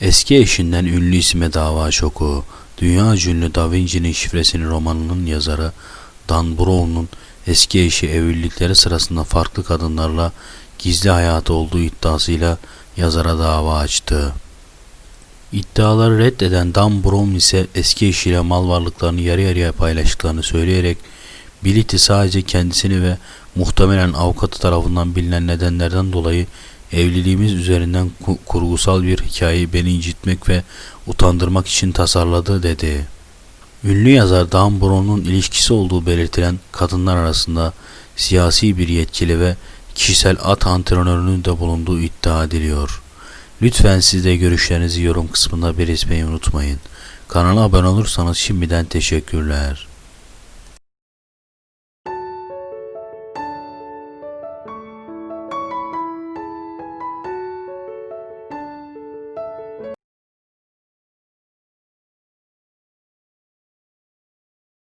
Eski eşinden ünlü isme dava şoku, dünya ünlü Da Vinci'nin şifresini romanının yazarı Dan Brown'un eski eşi evlilikleri sırasında farklı kadınlarla gizli hayatı olduğu iddiasıyla yazara dava açtı. İddiaları reddeden Dan Brown ise eski eşiyle mal varlıklarını yarı yarıya paylaştıklarını söyleyerek Bility sadece kendisini ve muhtemelen avukatı tarafından bilinen nedenlerden dolayı evliliğimiz üzerinden ku- kurgusal bir hikayeyi beni incitmek ve utandırmak için tasarladı dedi. Ünlü yazar Dan Brown'un ilişkisi olduğu belirtilen kadınlar arasında siyasi bir yetkili ve kişisel at antrenörünün de bulunduğu iddia ediliyor. Lütfen siz de görüşlerinizi yorum kısmında belirtmeyi unutmayın. Kanala abone olursanız şimdiden teşekkürler.